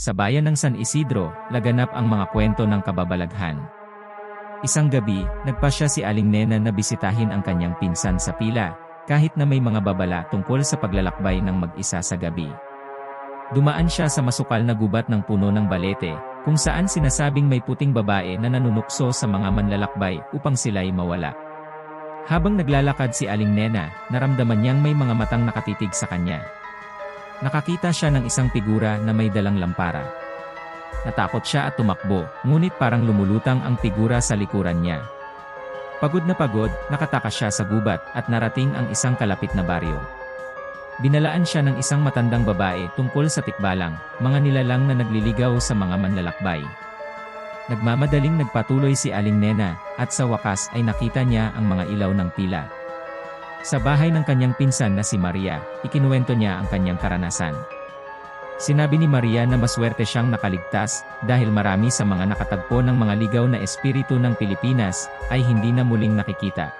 Sa bayan ng San Isidro, laganap ang mga kwento ng kababalaghan. Isang gabi, nagpasya si Aling Nena na bisitahin ang kanyang pinsan sa pila, kahit na may mga babala tungkol sa paglalakbay ng mag-isa sa gabi. Dumaan siya sa masukal na gubat ng puno ng balete, kung saan sinasabing may puting babae na nanunukso sa mga manlalakbay upang sila'y mawala. Habang naglalakad si Aling Nena, naramdaman niyang may mga matang nakatitig sa kanya. Nakakita siya ng isang figura na may dalang lampara. Natakot siya at tumakbo, ngunit parang lumulutang ang figura sa likuran niya. Pagod na pagod, nakatakas siya sa gubat at narating ang isang kalapit na baryo. Binalaan siya ng isang matandang babae tungkol sa tikbalang, mga nilalang na nagliligaw sa mga manlalakbay. Nagmamadaling nagpatuloy si Aling Nena, at sa wakas ay nakita niya ang mga ilaw ng pila. Sa bahay ng kanyang pinsan na si Maria, ikinuwento niya ang kanyang karanasan. Sinabi ni Maria na maswerte siyang nakaligtas dahil marami sa mga nakatagpo ng mga ligaw na espiritu ng Pilipinas ay hindi na muling nakikita.